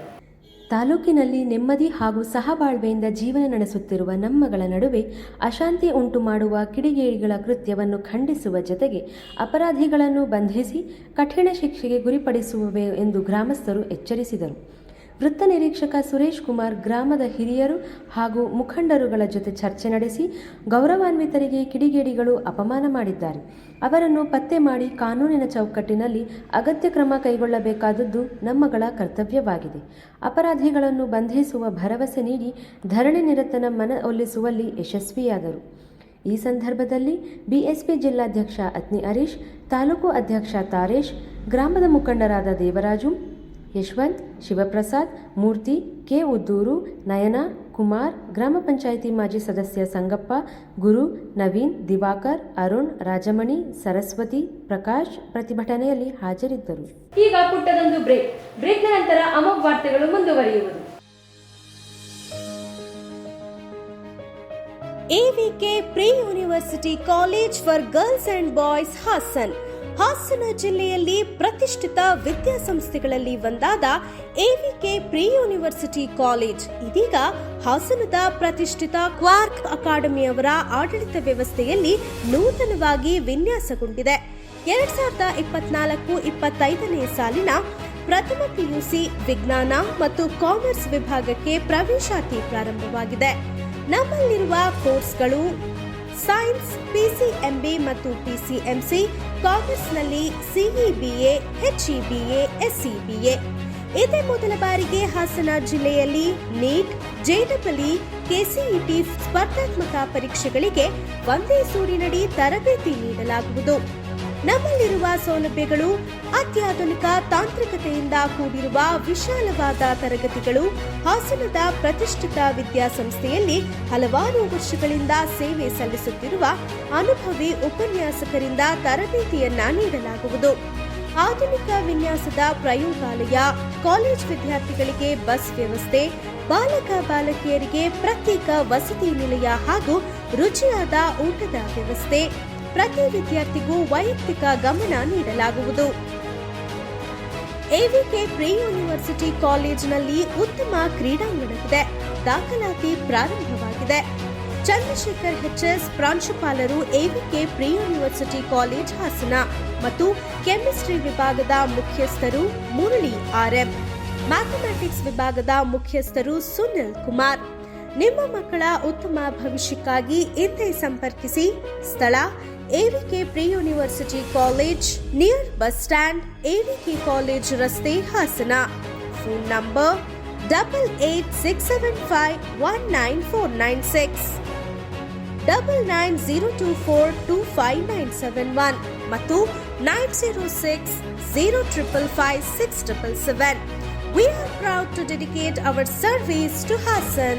ತಾಲೂಕಿನಲ್ಲಿ ನೆಮ್ಮದಿ ಹಾಗೂ ಸಹಬಾಳ್ವೆಯಿಂದ ಜೀವನ ನಡೆಸುತ್ತಿರುವ ನಮ್ಮಗಳ ನಡುವೆ ಅಶಾಂತಿ ಉಂಟು ಮಾಡುವ ಕಿಡಿಗೇಡಿಗಳ ಕೃತ್ಯವನ್ನು ಖಂಡಿಸುವ ಜೊತೆಗೆ ಅಪರಾಧಿಗಳನ್ನು ಬಂಧಿಸಿ ಕಠಿಣ ಶಿಕ್ಷೆಗೆ ಗುರಿಪಡಿಸುವೆ ಎಂದು ಗ್ರಾಮಸ್ಥರು ಎಚ್ಚರಿಸಿದರು. ವೃತ್ತ ನಿರೀಕ್ಷಕ ಸುರೇಶ್ ಕುಮಾರ್ ಗ್ರಾಮದ ಹಿರಿಯರು ಹಾಗೂ ಮುಖಂಡರುಗಳ ಜೊತೆ ಚರ್ಚೆ ನಡೆಸಿ ಗೌರವಾನ್ವಿತರಿಗೆ ಕಿಡಿಗೇಡಿಗಳು ಅಪಮಾನ ಮಾಡಿದ್ದಾರೆ. ಅವರನ್ನು ಪತ್ತೆ ಮಾಡಿ ಕಾನೂನಿನ ಚೌಕಟ್ಟಿನಲ್ಲಿ ಅಗತ್ಯ ಕ್ರಮ ಕೈಗೊಳ್ಳಬೇಕಾದದ್ದು ನಮ್ಮಗಳ ಕರ್ತವ್ಯವಾಗಿದೆ. ಅಪರಾಧಿಗಳನ್ನು ಬಂಧಿಸುವ ಭರವಸೆ ನೀಡಿ ಧರಣಿ ನಿರತನ ಮನ ಒಲಿಸುವಲ್ಲಿ ಯಶಸ್ವಿಯಾದರು. ಈ ಸಂದರ್ಭದಲ್ಲಿ ಬಿಎಸ್ಪಿ ಜಿಲ್ಲಾಧ್ಯಕ್ಷ ಅತ್ನಿ ಹರೀಶ್, ತಾಲೂಕು ಅಧ್ಯಕ್ಷ ತಾರೇಶ್, ಗ್ರಾಮದ ಮುಖಂಡರಾದ ದೇವರಾಜು ಯಶವಂತ್ ಶಿವಪ್ರಸಾದ್ ಮೂರ್ತಿ ಕೆ ಉದ್ದೂರು ನಯನ ಕುಮಾರ್ ಗ್ರಾಮ ಪಂಚಾಯಿತಿ ಮಾಜಿ ಸದಸ್ಯ ಸಂಗಪ್ಪ ಗುರು ನವೀನ್ ದಿವಾಕರ್ ಅರುಣ್ ರಾಜಮಣಿ ಸರಸ್ವತಿ ಪ್ರಕಾಶ್ ಪ್ರತಿಭಟನೆಯಲ್ಲಿ ಹಾಜರಿದ್ದರು. ಈಗ ಪುಟ್ಟದೊಂದು ಬ್ರೇಕ್. ಬ್ರೇಕ್ನ ನಂತರ ಅಮೋಘ ವಾರ್ತೆಗಳು ಮುಂದುವರಿಯುವುದು. AVK pre university college for girls and boys Hassan. Hassan ಜಿಲ್ಲೆಯಲ್ಲಿ ಪ್ರತಿಷ್ಠಿತ ವಿದ್ಯಾಸಂಸ್ಥೆಗಳಲ್ಲಿ ಒಂದಾದ ಎವಿಕೆ ಪ್ರಿ ಯೂನಿವರ್ಸಿಟಿ ಕಾಲೇಜ್ ಇದೀಗ ಹಾಸನದ ಪ್ರತಿಷ್ಠಿತ ಕ್ವಾರ್ಕ್ ಅಕಾಡೆಮಿಯವರ ಆಡಳಿತ ವ್ಯವಸ್ಥೆಯಲ್ಲಿ ನೂತನವಾಗಿ ವಿನ್ಯಾಸಗೊಂಡಿದೆ. ಎರಡ್ ಸಾವಿರದ ಇಪ್ಪತ್ನಾಲ್ಕು ಇಪ್ಪತ್ತೈದನೇ ಸಾಲಿನ ಪ್ರಥಮ ಪಿಯುಸಿ ವಿಜ್ಞಾನ ಮತ್ತು ಕಾಮರ್ಸ್ ವಿಭಾಗಕ್ಕೆ ಪ್ರವೇಶಾತಿ ಪ್ರಾರಂಭವಾಗಿದೆ. ನಮ್ಮಲ್ಲಿರುವ ಕೋರ್ಸ್ಗಳು ಸೈನ್ಸ್ ಪಿಸಿಎಂಬಿ ಮತ್ತು ಪಿಸಿಎಂಸಿ ಕಾಮರ್ಸ್ನಲ್ಲಿ ಸಿಇಬಿಎ ಎಚ್ಇಬಿಎ ಎಸ್ಇಬಿಎ ಇದೇ ಮೊದಲ ಬಾರಿಗೆ ಹಾಸನ ಜಿಲ್ಲೆಯಲ್ಲಿ ನೀಟ್ ಜೆಡಬ್ಲಿ ಕೆಸಿಇಟಿ ಸ್ಪರ್ಧಾತ್ಮಕ ಪರೀಕ್ಷೆಗಳಿಗೆ ಒಂದೇ ಸೂರಿನಡಿ ತರಬೇತಿ ನೀಡಲಾಗುವುದು. ನಮ್ಮಲ್ಲಿರುವ ಸೌಲಭ್ಯಗಳು, ಅತ್ಯಾಧುನಿಕ ತಾಂತ್ರಿಕತೆಯಿಂದ ಕೂಡಿರುವ ವಿಶಾಲವಾದ ತರಗತಿಗಳು, ಹಾಸನದ ಪ್ರತಿಷ್ಠಿತ ವಿದ್ಯಾಸಂಸ್ಥೆಯಲ್ಲಿ ಹಲವಾರು ವರ್ಷಗಳಿಂದ ಸೇವೆ ಸಲ್ಲಿಸುತ್ತಿರುವ ಅನುಭವಿ ಉಪನ್ಯಾಸಕರಿಂದ ತರಬೇತಿಯನ್ನ ನೀಡಲಾಗುವುದು. ಆಧುನಿಕ ವಿನ್ಯಾಸದ ಪ್ರಯೋಗಾಲಯ, ಕಾಲೇಜ್ ವಿದ್ಯಾರ್ಥಿಗಳಿಗೆ ಬಸ್ ವ್ಯವಸ್ಥೆ, ಬಾಲಕ ಬಾಲಕಿಯರಿಗೆ ಪ್ರತ್ಯೇಕ ವಸತಿ ನಿಲಯ ಹಾಗೂ ರುಚಿಯಾದ ಊಟದ ವ್ಯವಸ್ಥೆ ಪ್ರತಿ ವಿದ್ಯಾರ್ಥಿಗೂ ವೈಯಕ್ತಿಕ ಗಮನ ನೀಡಲಾಗುವುದು. ಎವಿಕೆ ಪ್ರಿ ಯೂನಿವರ್ಸಿಟಿ ಕಾಲೇಜಿನಲ್ಲಿ ಉತ್ತಮ ಕ್ರೀಡಾಂಗಣವಿದೆ ದಾಖಲಾತಿ ಪ್ರಾರಂಭವಾಗಿದೆ. ಚಂದ್ರಶೇಖರ್ ಹೆಚ್ಎಸ್ ಪ್ರಾಂಶುಪಾಲರು AVK pre university college Hassan ಮತ್ತು ಕೆಮಿಸ್ಟ್ರಿ ವಿಭಾಗದ ಮುಖ್ಯಸ್ಥರು ಮುರಳಿ ಆರ್ಎಂ ಮ್ಯಾಥಮೆಟಿಕ್ಸ್ ವಿಭಾಗದ ಮುಖ್ಯಸ್ಥರು ಸುನಿಲ್ ಕುಮಾರ್. ನಿಮ್ಮ ಮಕ್ಕಳ ಉತ್ತಮ ಭವಿಷ್ಯಕ್ಕಾಗಿ ಹಿಂದೆ ಸಂಪರ್ಕಿಸಿ. ಸ್ಥಳ AVK pre university college near bus stand AVK college ರಸ್ತೆ Hassan. Phone number double eight six seven five one nine four nine six. Double nine zero two four two five nine seven one ಮತ್ತು nine zero six zero triple five six triple seven. We are proud to dedicate our service to Hassan.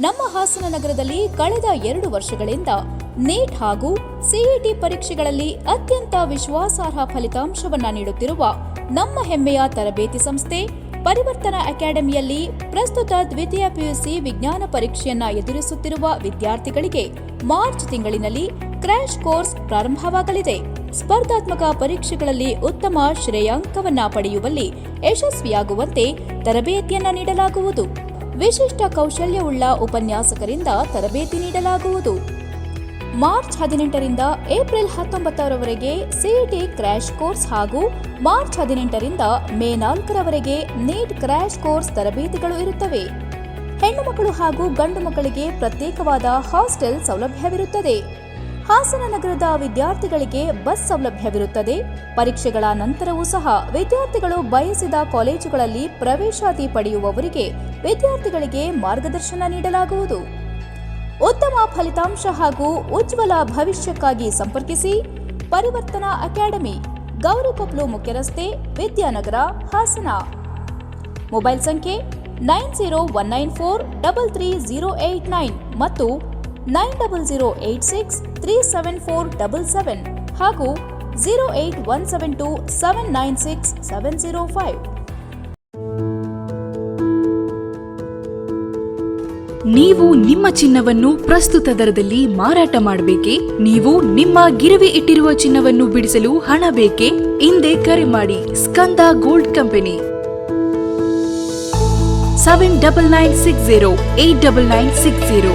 ನಮ್ಮ ಹಾಸನ ನಗರದಲ್ಲಿ ಕಳೆದ ಎರಡು ವರ್ಷಗಳಿಂದ ನೀಟ್ ಹಾಗೂ ಸಿಇಟಿ ಪರೀಕ್ಷೆಗಳಲ್ಲಿ ಅತ್ಯಂತ ವಿಶ್ವಾಸಾರ್ಹ ಫಲಿತಾಂಶವನ್ನ ನೀಡುತ್ತಿರುವ ನಮ್ಮ ಹೆಮ್ಮೆಯ ತರಬೇತಿ ಸಂಸ್ಥೆ ಪರಿವರ್ತನಾ ಅಕಾಡೆಮಿಯಲ್ಲಿ ಪ್ರಸ್ತುತ ದ್ವಿತೀಯ ಪಿಯುಸಿ ವಿಜ್ಞಾನ ಪರೀಕ್ಷೆಯನ್ನ ಎದುರಿಸುತ್ತಿರುವ ವಿದ್ಯಾರ್ಥಿಗಳಿಗೆ ಮಾರ್ಚ್ ತಿಂಗಳಿನಲ್ಲಿ ಕ್ರ್ಯಾಶ್ ಕೋರ್ಸ್ ಪ್ರಾರಂಭವಾಗಲಿದೆ. ಸ್ಪರ್ಧಾತ್ಮಕ ಪರೀಕ್ಷೆಗಳಲ್ಲಿ ಉತ್ತಮ ಶ್ರೇಯಾಂಕವನ್ನ ಪಡೆಯುವಲ್ಲಿ ಯಶಸ್ವಿಯಾಗುವಂತೆ ತರಬೇತಿಯನ್ನ ನೀಡಲಾಗುವುದು. ವಿಶಿಷ್ಟ ಕೌಶಲ್ಯವುಳ್ಳ ಉಪನ್ಯಾಸಕರಿಂದ ತರಬೇತಿ ನೀಡಲಾಗುವುದು. ಮಾರ್ಚ್ ಹದಿನೆಂಟರಿಂದ ಏಪ್ರಿಲ್ ಹತ್ತೊಂಬತ್ತರವರೆಗೆ ಸಿಇಟಿ ಕ್ರ್ಯಾಶ್ ಕೋರ್ಸ್ ಹಾಗೂ ಮಾರ್ಚ್ ಹದಿನೆಂಟರಿಂದ ಮೇ ನಾಲ್ಕರವರೆಗೆ ನೀಟ್ ಕ್ರ್ಯಾಶ್ ಕೋರ್ಸ್ ತರಬೇತಿಗಳು ಇರುತ್ತವೆ. ಹೆಣ್ಣು ಮಕ್ಕಳು ಹಾಗೂ ಗಂಡು ಮಕ್ಕಳಿಗೆ ಪ್ರತ್ಯೇಕವಾದ ಹಾಸ್ಟೆಲ್ ಸೌಲಭ್ಯವಿರುತ್ತದೆ. ಹಾಸನ ನಗರದ ವಿದ್ಯಾರ್ಥಿಗಳಿಗೆ ಬಸ್ ಸೌಲಭ್ಯವಿರುತ್ತದೆ. ಪರೀಕ್ಷೆಗಳ ನಂತರವೂ ಸಹ ವಿದ್ಯಾರ್ಥಿಗಳು ಬಯಸಿದ ಕಾಲೇಜುಗಳಲ್ಲಿ ಪ್ರವೇಶಾತಿ ಪಡೆಯುವವರಿಗೆ ವಿದ್ಯಾರ್ಥಿಗಳಿಗೆ ಮಾರ್ಗದರ್ಶನ ನೀಡಲಾಗುವುದು. ಉತ್ತಮ ಫಲಿತಾಂಶ ಹಾಗೂ ಉಜ್ವಲ ಭವಿಷ್ಯಕ್ಕಾಗಿ ಸಂಪರ್ಕಿಸಿ ಪರಿವರ್ತನಾ ಅಕಾಡೆಮಿ ಗೌರಿಕೊಪ್ಲು ಮುಖ್ಯ ರಸ್ತೆ ವಿದ್ಯಾನಗರ, ಹಾಸನ. ಮೊಬೈಲ್ ಸಂಖ್ಯೆ nine zero one nine four double three zero eight nine ಮತ್ತು nine double zero eight six three seven four double seven ಹಾಗೂ zero eight one seven two seven nine six seven zero five ನೀವು ನಿಮ್ಮ ಚಿನ್ನವನ್ನು ಪ್ರಸ್ತುತ ದರದಲ್ಲಿ ಮಾರಾಟ ಮಾಡಬೇಕೆ? ನೀವು ನಿಮ್ಮ ಗಿರವಿ ಇಟ್ಟಿರುವ ಚಿನ್ನವನ್ನು ಬಿಡಿಸಲು ಹಣ ಬೇಕೇ? ಹಿಂದೆ ಕರೆ ಮಾಡಿ, Skanda gold company. Seven double nine six zero eight double nine six zero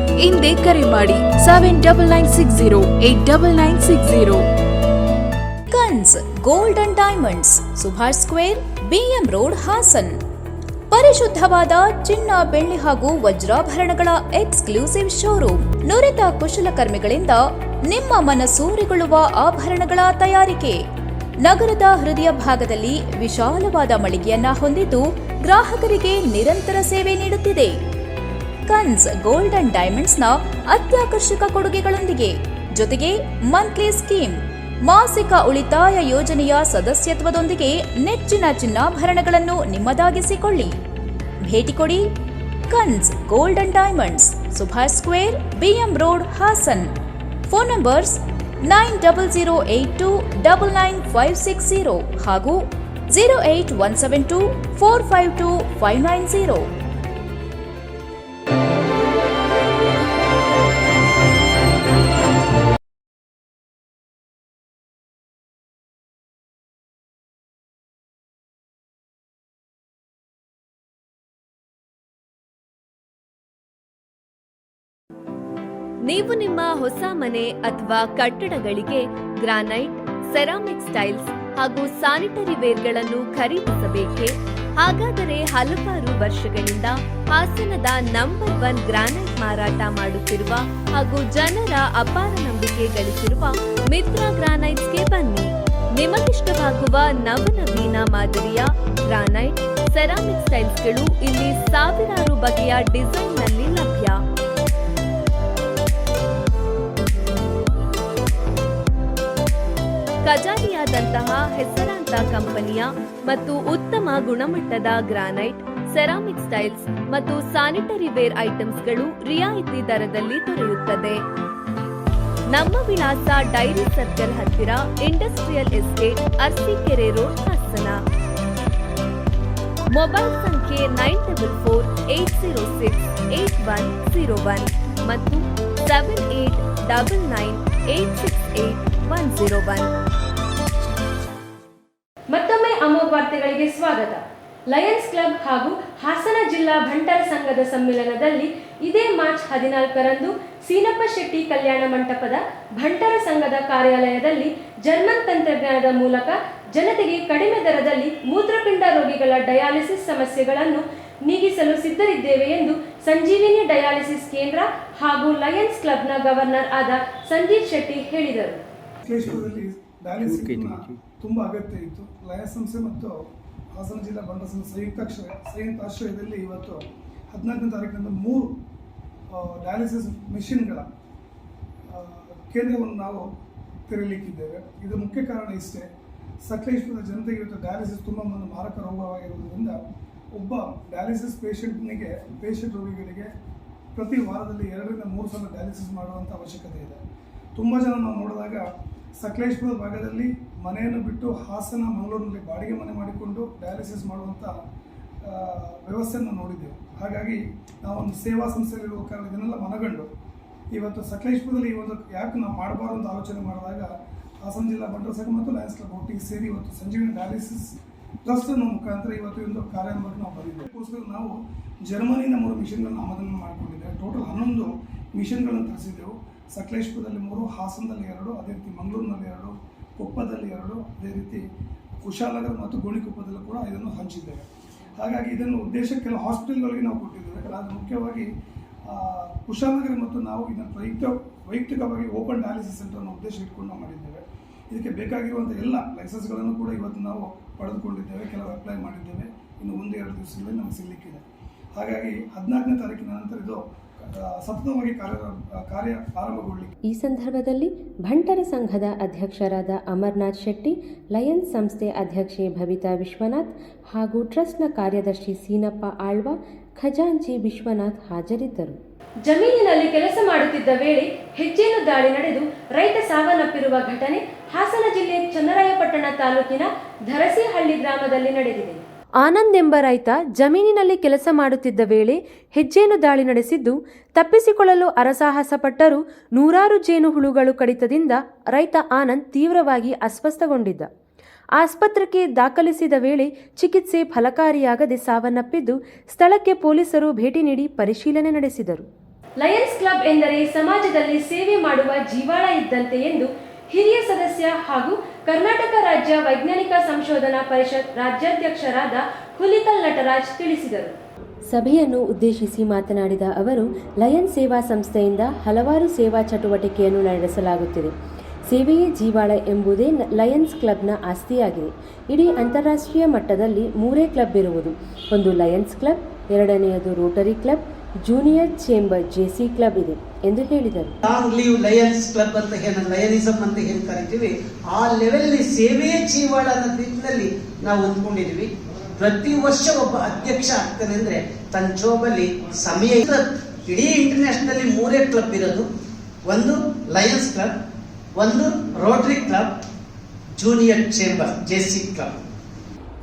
ಹಿಂದೆ ಕರೆ ಮಾಡಿ seven double nine six zero eight double nine six zero Kans gold and diamonds Subhash square B M road Hassan ಪರಿಶುದ್ಧವಾದ ಚಿನ್ನ, ಬೆಳ್ಳಿ ಹಾಗೂ ವಜ್ರಾಭರಣಗಳ ಎಕ್ಸ್ಕ್ಲೂಸಿವ್ ಶೋರೂಮ್ ನುರಿತ ಕುಶಲಕರ್ಮಿಗಳಿಂದ ನಿಮ್ಮ ಮನಸೂರೆಗೊಳ್ಳುವ ಆಭರಣಗಳ ತಯಾರಿಕೆ. ನಗರದ ಹೃದಯ ಭಾಗದಲ್ಲಿ ವಿಶಾಲವಾದ ಮಳಿಗೆಯನ್ನ ಹೊಂದಿದ್ದು ಗ್ರಾಹಕರಿಗೆ ನಿರಂತರ ಸೇವೆ ನೀಡುತ್ತಿದೆ. ಕನ್ಸ್ ಗೋಲ್ಡ್ ಅಂಡ್ ಡೈಮಂಡ್ಸ್ನ ಅತ್ಯಾಕರ್ಷಕ ಕೊಡುಗೆಗಳೊಂದಿಗೆ. ಜೊತೆಗೆ ಮಂತ್ಲಿ ಸ್ಕೀಮ್, ಮಾಸಿಕ ಉಳಿತಾಯ ಯೋಜನೆಯ ಸದಸ್ಯತ್ವದೊಂದಿಗೆ ನೆಚ್ಚಿನ ಚಿನ್ನಾಭರಣಗಳನ್ನು ನಿಮ್ಮದಾಗಿಸಿಕೊಳ್ಳಿ. ಭೇಟಿ ಕೊಡಿ Kans gold and diamonds, Subhash square, B M road, Hassan. Phone numbers nine double zero eight two double nine five six zero ಹಾಗೂ zero eight one seven two four five two five nine zero. ನೀವು ನಿಮ್ಮ ಹೊಸ ಮನೆ ಅಥವಾ ಕಟ್ಟಡಗಳಿಗೆ ಗ್ರಾನೈಟ್, ಸೆರಾಮಿಕ್ ಸ್ಟೈಲ್ಸ್ ಹಾಗೂ ಸ್ಯಾನಿಟರಿ ವೇರ್ಗಳನ್ನು ಖರೀದಿಸಬೇಕೇ? ಹಾಗಾದರೆ ಹಲವಾರು ವರ್ಷಗಳಿಂದ ಹಾಸನದ ನಂಬರ್ ಒನ್ ಗ್ರಾನೈಟ್ ಮಾರಾಟ ಮಾಡುತ್ತಿರುವ ಹಾಗೂ ಜನರ ಅಪಾರ ನಂಬಿಕೆ ಗಳಿಸಿರುವ ಮಿತ್ರ ಗ್ರಾನೈಟ್ಸ್ಗೆ ಬನ್ನಿ. ನಿಮಗಿಷ್ಟವಾಗುವ ನವನವೀನ ಮಾದರಿಯ ಗ್ರಾನೈಟ್, ಸೆರಾಮಿಕ್ ಸ್ಟೈಲ್ಸ್ಗಳು ಇಲ್ಲಿ ಸಾವಿರಾರು ಬಗೆಯ ಡಿಸೈನ್ನಲ್ಲಿ ಲಭ್ಯ ಕಜಾರಿಯಾದಂತಹ ಹೆಸರಾಂತ ಕಂಪನಿಯ ಮತ್ತು ಉತ್ತಮ ಗುಣಮಟ್ಟದ ಗ್ರಾನೈಟ್, ಸೆರಾಮಿಕ್ ಸ್ಟೈಲ್ಸ್ ಮತ್ತು ಸ್ಯಾನಿಟರಿ ವೇರ್ ಐಟಮ್ಸ್ಗಳು ರಿಯಾಯಿತಿ ದರದಲ್ಲಿ ದೊರೆಯುತ್ತದೆ. ನಮ್ಮ ವಿಳಾಸ ಡೈರಿ ಸರ್ಕಲ್ ಹತ್ತಿರ industrial estate Arsikere road, Hassan. Mobile ಸಂಖ್ಯೆ nine double four eight zero six eight one zero one ಮತ್ತು seven eight double nine eight six eight one zero one. ವಾರ್ತೆಗಳಿಗೆ ಸ್ವಾಗತ. ಲಯನ್ಸ್ ಕ್ಲಬ್ ಹಾಗೂ ಹಾಸನ ಜಿಲ್ಲಾ ಭಂಟರ ಸಂಘದ ಸಮ್ಮೇಳನದಲ್ಲಿ ಇದೇ ಮಾರ್ಚ್ ಹದಿನಾಲ್ಕರಂದು ಸೀನಪ್ಪ ಶೆಟ್ಟಿ ಕಲ್ಯಾಣ ಮಂಟಪದ ಭಂಟರ ಸಂಘದ ಕಾರ್ಯಾಲಯದಲ್ಲಿ ಜರ್ಮನ್ ತಂತ್ರಜ್ಞಾನದ ಮೂಲಕ ಜನತೆಗೆ ಕಡಿಮೆ ದರದಲ್ಲಿ ಮೂತ್ರಪಿಂಡ ರೋಗಿಗಳ ಡಯಾಲಿಸಿಸ್ ಸಮಸ್ಯೆಗಳನ್ನು ನೀಗಿಸಲು ಸಿದ್ಧರಿದ್ದೇವೆ ಎಂದು ಸಂಜೀವಿನಿ ಡಯಾಲಿಸಿಸ್ ಕೇಂದ್ರ ಹಾಗೂ ಲಯನ್ಸ್ ಕ್ಲಬ್ನ ಗವರ್ನರ್ ಆದ ಸಂಜೀವ್ ಶೆಟ್ಟಿ ಹೇಳಿದರು. ತುಂಬ ಅಗತ್ಯ ಇತ್ತು. ಲಯ ಸಂಸ್ಥೆ ಮತ್ತು ಹಾಸನ ಜಿಲ್ಲಾ ಬಂಡ ಸಂಸ್ಥೆ ಸಂಯುಕ್ತಾಶ್ರಯ ಸಂಯುಕ್ತ ಆಶ್ರಯದಲ್ಲಿ ಇವತ್ತು ಹದಿನಾಲ್ಕನೇ ತಾರೀಕಿನಿಂದ ಮೂರು ಡಯಾಲಿಸಿಸ್ ಮೆಷಿನ್ಗಳ ಕೇಂದ್ರವನ್ನು ನಾವು ತೆರೆಯಲಿಕ್ಕಿದ್ದೇವೆ ಇದು ಮುಖ್ಯ ಕಾರಣ ಇಷ್ಟೇ ಸಕಲೇಶ್ವರದ ಜನತೆಗೆ ಇವತ್ತು ಡಯಾಲಿಸಿಸ್ ತುಂಬ ಒಂದು ಮಾರಕ ರೋಗವಾಗಿರುವುದರಿಂದ ಒಬ್ಬ ಡಯಾಲಿಸಿಸ್ ಪೇಷಂಟ್ನಿಗೆ ಪೇಷಂಟ್ ರೋಗಿಗಳಿಗೆ ಪ್ರತಿ ವಾರದಲ್ಲಿ ಎರಡರಿಂದ ಮೂರು ಸಲ ಡಯಾಲಿಸಿಸ್ ಮಾಡುವಂಥ ಅವಶ್ಯಕತೆ ಇದೆ. ತುಂಬ ಜನ ನಾವು ನೋಡಿದಾಗ ಸಕಲೇಶ್ಪುರದ ಭಾಗದಲ್ಲಿ ಮನೆಯನ್ನು ಬಿಟ್ಟು ಹಾಸನ, ಮಂಗಳೂರಿನಲ್ಲಿ ಬಾಡಿಗೆ ಮನೆ ಮಾಡಿಕೊಂಡು ಡಯಾಲಿಸಿಸ್ ಮಾಡುವಂಥ ವ್ಯವಸ್ಥೆಯನ್ನು ನೋಡಿದ್ದೆವು. ಹಾಗಾಗಿ ನಾವೊಂದು ಸೇವಾ ಸಂಸ್ಥೆಯಲ್ಲಿರುವ ಕಾರಣ ಇದನ್ನೆಲ್ಲ ಮನಗಂಡು ಇವತ್ತು ಸಕಲೇಶ್ಪುರದಲ್ಲಿ ಈ ಒಂದು ಯಾಕೆ ನಾವು ಮಾಡಬಾರ್ದು ಅಂತ ಆಲೋಚನೆ ಮಾಡಿದಾಗ ಹಾಸನ ಜಿಲ್ಲಾ ಬಂಡರ ಸಂಘ ಮತ್ತು ಲಯನ್ಸ್ ಕ್ಲಬ್ ಒಟ್ಟಿಗೆ ಸೇರಿ ಇವತ್ತು ಸಂಜೀವಿನಿ ಡಯಾಲಿಸಿಸ್ ಟ್ರಸ್ಟ್ ಅನ್ನೋ ಮುಖಾಂತರ ಇವತ್ತು ಒಂದು ಕಾರ್ಯಾರಂಭಕ್ಕೆ ನಾವು ಬಂದಿದ್ದೇವೆ. ನಾವು ಜರ್ಮನಿನ ಮೂರು ಮಿಷನ್ಗಳನ್ನು ಆಮದನ್ನು ಮಾಡಿಕೊಂಡಿದ್ದೇವೆ. ಟೋಟಲ್ ಹನ್ನೊಂದು ಮಿಷನ್ಗಳನ್ನು ತರಿಸಿದ್ದೆವು. ಸಕಲೇಶ್ಪುರದಲ್ಲಿ ಮೂರು, ಹಾಸನದಲ್ಲಿ ಎರಡು, ಅದೇ ರೀತಿ ಮಂಗಳೂರಿನಲ್ಲಿ ಎರಡು ಕೊಪ್ಪದಲ್ಲಿ ಎರಡು, ಅದೇ ರೀತಿ ಕುಶಾಲನಗರ ಮತ್ತು ಗೋಣಿಕೊಪ್ಪದಲ್ಲೂ ಕೂಡ ಇದನ್ನು ಹಂಚಿದ್ದೇವೆ. ಹಾಗಾಗಿ ಇದನ್ನು ಉದ್ದೇಶ ಕೆಲವು ಹಾಸ್ಪಿಟಲ್ಗಳಿಗೆ ನಾವು ಕೊಟ್ಟಿದ್ದೇವೆ. ಅದು ಮುಖ್ಯವಾಗಿ ಕುಶಾಲನಗರ ಮತ್ತು ನಾವು ಇದನ್ನು ವೈಯಕ್ತಿಕ ವೈಯಕ್ತಿಕವಾಗಿ ಓಪನ್ ಡಯಾಲಿಸಿಸ್ ಸೆಂಟರ್ನ ಉದ್ದೇಶ ಇಟ್ಕೊಂಡು ನಾವು ಮಾಡಿದ್ದೇವೆ. ಇದಕ್ಕೆ ಬೇಕಾಗಿರುವಂಥ ಎಲ್ಲ ಲೈಸೆನ್ಸ್ಗಳನ್ನು ಕೂಡ ಇವತ್ತು ನಾವು ಪಡೆದುಕೊಂಡಿದ್ದೇವೆ, ಕೆಲವು ಅಪ್ಲೈ ಮಾಡಿದ್ದೇವೆ. ಇನ್ನು ಒಂದು, ಎರಡು ದಿವಸಗಳಲ್ಲಿ ನಮಗೆ ಸಿಗಲಿಕ್ಕಿದೆ. ಹಾಗಾಗಿ ಹದಿನಾಲ್ಕನೇ ತಾರೀಕಿನ ನಂತರ ಇದು ಸತತವಾಗಿ ಕಾರ್ಯ ಕಾರ್ಯ ಆರಂಭಗೊಳ್ಳಲಿಕ್ಕೆ ಈ ಸಂದರ್ಭದಲ್ಲಿ ಭಂಟರ ಸಂಘದ ಅಧ್ಯಕ್ಷರಾದ ಅಮರ್ನಾಥ್ ಶೆಟ್ಟಿ ಲಯನ್ಸ್ ಸಂಸ್ಥೆ ಅಧ್ಯಕ್ಷೆ ಭವಿತಾ ವಿಶ್ವನಾಥ್ ಹಾಗೂ ಟ್ರಸ್ಟ್ನ ಕಾರ್ಯದರ್ಶಿ ಸೀನಪ್ಪ ಆಳ್ವ ಖಜಾಂಚಿ ವಿಶ್ವನಾಥ್ ಹಾಜರಿದ್ದರು. ಜಮೀನಿನಲ್ಲಿ ಕೆಲಸ ಮಾಡುತ್ತಿದ್ದ ವೇಳೆ ಹೆಜ್ಜೇನು ದಾಳಿ ನಡೆದು ರೈತ ಸಾವನ್ನಪ್ಪಿರುವ ಘಟನೆ ಹಾಸನ ಜಿಲ್ಲೆ ಚನ್ನರಾಯಪಟ್ಟಣ ತಾಲೂಕಿನ ಧರಸಿಹಳ್ಳಿ ಗ್ರಾಮದಲ್ಲಿ ನಡೆದಿದೆ. ಆನಂದ್ ಎಂಬ ರೈತ ಜಮೀನಿನಲ್ಲಿ ಕೆಲಸ ಮಾಡುತ್ತಿದ್ದ ವೇಳೆ ಹೆಜ್ಜೇನು ದಾಳಿ ನಡೆಸಿದ್ದು, ತಪ್ಪಿಸಿಕೊಳ್ಳಲು ಅರಸಾಹಸ ಪಟ್ಟರೂ ನೂರಾರು ಜೇನು ಹುಳುಗಳು ಕಡಿತದಿಂದ ರೈತ ಆನಂದ್ ತೀವ್ರವಾಗಿ ಅಸ್ವಸ್ಥಗೊಂಡಿದ್ದ. ಆಸ್ಪತ್ರೆಗೆ ದಾಖಲಿಸಿದ ವೇಳೆ ಚಿಕಿತ್ಸೆ ಫಲಕಾರಿಯಾಗದೆ ಸಾವನ್ನಪ್ಪಿದ್ದು, ಸ್ಥಳಕ್ಕೆ ಪೊಲೀಸರು ಭೇಟಿ ನೀಡಿ ಪರಿಶೀಲನೆ ನಡೆಸಿದರು. ಲಯನ್ಸ್ ಕ್ಲಬ್ ಎಂದರೆ ಸಮಾಜದಲ್ಲಿ ಸೇವೆ ಮಾಡುವ ಜೀವಾಳ ಇದ್ದಂತೆ ಎಂದು ಹಿರಿಯ ಸದಸ್ಯ ಹಾಗೂ ಕರ್ನಾಟಕ ರಾಜ್ಯ ವೈಜ್ಞಾನಿಕ ಸಂಶೋಧನಾ ಪರಿಷತ್ ರಾಜ್ಯಾಧ್ಯಕ್ಷರಾದ ಹುಲಿಕಲ್ ನಟರಾಜ್ ತಿಳಿಸಿದರು. ಸಭೆಯನ್ನು ಉದ್ದೇಶಿಸಿ ಮಾತನಾಡಿದ ಅವರು, ಲಯನ್ ಸೇವಾ ಸಂಸ್ಥೆಯಿಂದ ಹಲವಾರು ಸೇವಾ ಚಟುವಟಿಕೆಯನ್ನು ನಡೆಸಲಾಗುತ್ತಿದೆ. ಸೇವೆಯೇ ಜೀವಾಳ ಎಂಬುದೇ ಲಯನ್ಸ್ ಕ್ಲಬ್ನ ಆಸ್ತಿಯಾಗಿದೆ. ಇಡೀ ಅಂತಾರಾಷ್ಟ್ರೀಯ ಮಟ್ಟದಲ್ಲಿ ಮೂರೇ ಕ್ಲಬ್ ಇರುವುದು. ಒಂದು ಲಯನ್ಸ್ ಕ್ಲಬ್, ಎರಡನೆಯದು rotary club junior chamber JC club ಇದೆ ಎಂದು ಹೇಳಿದರು. ಲಾಂಗ್ ಲೀವ್ ಲಯನ್ಸ್ ಕ್ಲಬ್ ಅಂತ ಏನು ಲಯನಿಸಮ್ ಅಂತ ಏನು ಕರಿತೀವಿ. ಆ ಲೆವೆಲ್ ಸೇವೆಯೇ ಜೀವಾಳ ಅನ್ನೋ ನಿಟ್ಟಿನಲ್ಲಿ ನಾವು ಅಂದ್ಕೊಂಡಿದ್ವಿ ಪ್ರತಿ ವರ್ಷ ಒಬ್ಬ ಅಧ್ಯಕ್ಷ ಆಗ್ತಾನೆ ಅಂದ್ರೆ ತನ್ನ ಜೋಬಲ್ಲಿ ಸಮಯ ಇಡೀ ಇಂಟರ್ನ್ಯಾಷನಲ್ ಮೂರೇ ಕ್ಲಬ್ ಇರೋದು. ಒಂದು ಲಯನ್ಸ್ ಕ್ಲಬ್ ಒಂದು rotary club junior chamber JC club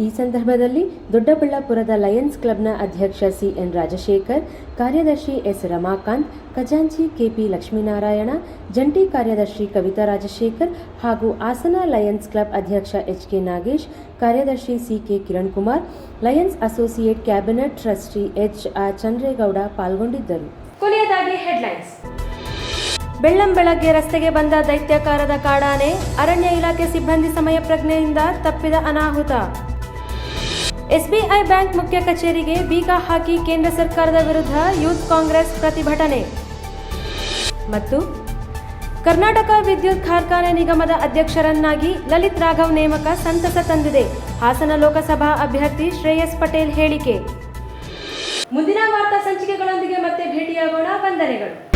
ಈ ಸಂದರ್ಭದಲ್ಲಿ ದೊಡ್ಡಬಳ್ಳಾಪುರದ ಲಯನ್ಸ್ ಕ್ಲಬ್ನ ಅಧ್ಯಕ್ಷ ಸಿ ಎನ್ ರಾಜಶೇಖರ್, ಕಾರ್ಯದರ್ಶಿ ಎಸ್ ರಮಾಕಾಂತ್, ಖಜಾಂಚಿ ಕೆಪಿ ಲಕ್ಷ್ಮೀನಾರಾಯಣ, ಜಂಟಿ ಕಾರ್ಯದರ್ಶಿ ಕವಿತಾ ರಾಜಶೇಖರ್ ಹಾಗೂ ಹಾಸನ ಲಯನ್ಸ್ ಕ್ಲಬ್ ಅಧ್ಯಕ್ಷ ಎಚ್ ಕೆ ನಾಗೇಶ್, ಕಾರ್ಯದರ್ಶಿ C K Kiran Kumar lions associate cabinet trustee H R Chandregowda ಪಾಲ್ಗೊಂಡಿದ್ದರು. ಕೊನೆಯದಾಗಿ ಹೆಡ್ಲೈನ್ಸ್. ಬೆಳ್ಳಂ ಬೆಳಗ್ಗೆ ರಸ್ತೆಗೆ ಬಂದ ದೈತ್ಯಾಕಾರದ ಕಾಡಾನೆ ಅರಣ್ಯ ಇಲಾಖೆ ಸಿಬ್ಬಂದಿ ಸಮಯ ಪ್ರಜ್ಞೆಯಿಂದ ತಪ್ಪಿದ ಅನಾಹುತ. ಎಸ್ಬಿಐ ಬ್ಯಾಂಕ್ ಮುಖ್ಯ ಕಚೇರಿಗೆ ಬೀಗ ಹಾಕಿ ಕೇಂದ್ರ ಸರ್ಕಾರದ ವಿರುದ್ಧ ಯೂತ್ ಕಾಂಗ್ರೆಸ್ ಪ್ರತಿಭಟನೆ. ಮತ್ತು ಕರ್ನಾಟಕ ವಿದ್ಯುತ್ ಕಾರ್ಖಾನೆ ನಿಗಮದ ಅಧ್ಯಕ್ಷರನ್ನಾಗಿ ಲಲಿತ್ ರಾಘವ್ ನೇಮಕ ಸಂತಸ ತಂದಿದೆ. ಹಾಸನ ಲೋಕಸಭಾ ಅಭ್ಯರ್ಥಿ ಶ್ರೇಯಸ್ ಪಟೇಲ್ ಹೇಳಿಕೆ. ಮುಂದಿನ ವಾರ್ತಾ ಸಂಚಿಕೆಗಳೊಂದಿಗೆ ಮತ್ತೆ ಭೇಟಿಯಾಗೋಣ. ವಂದನೆಗಳು.